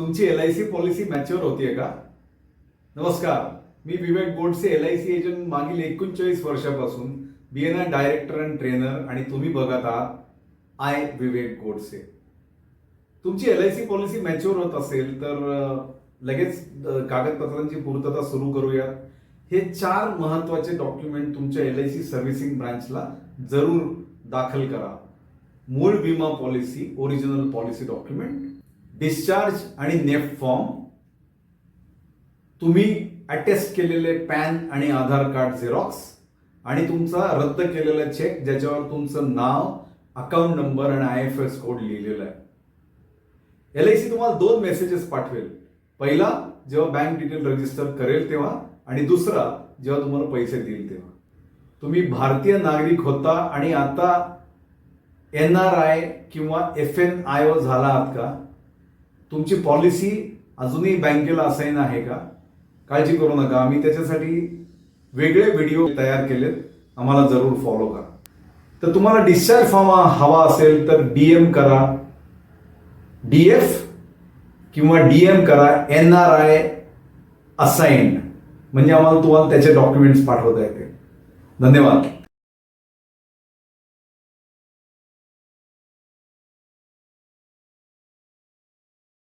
तुमची L I C policy mature होतीये का? नमस्कार मी विवेक बोर्डचे एल आय सी एजंट मागील एकोणचाळीस वर्षापासून B N I director and trainer आणि तुम्ही बघत आहात आय विवेक गोडसे तुमची L I C policy mature होत असेल तर लगेच कागदपत्रांची पूर्तता सुरू करूया. हे चार महत्त्वाचे डॉक्युमेंट तुमच्या एल आय सी सर्व्हिसिंग ब्रांचला जरूर दाखल करा. मूळ विमा policy original policy document discharge आणि नेफ फॉर्म तुम्ही अटेस्ट केलेले पॅन आणि आधार कार्ड झेरॉक्स आणि तुमचा रद्द केलेला चेक ज्याच्यावर तुमचं नाव अकाउंट नंबर आणि आय एफ एस कोड लिहिलेला आहे. एल आय सी तुम्हाला दोन मेसेजेस पाठवेल. पहिला जेव्हा बँक डिटेल रजिस्टर करेल तेव्हा आणि दुसरा जेव्हा तुम्हाला पैसे देईल तेव्हा. तुम्ही भारतीय नागरिक होता आणि आता एन आर आय किंवा एफ एन आय ओ झाला आहात का? तुमची पॉलिसी अजूनही बँकेला असाईन आहे का? काळजी करू नका. आम्ही त्याच्यासाठी वेगळे व्हिडिओ तयार केलेत. आम्हाला जरूर फॉलो करा. तर तुम्हाला डिस्चार्ज फॉर्म हवा असेल तर डीएम करा. डीएफ किंवा डीएम करा. एन आर आय असाईन म्हणजे आम्हाला तुम्हाला त्याचे डॉक्युमेंट्स पाठवता येते धन्यवाद.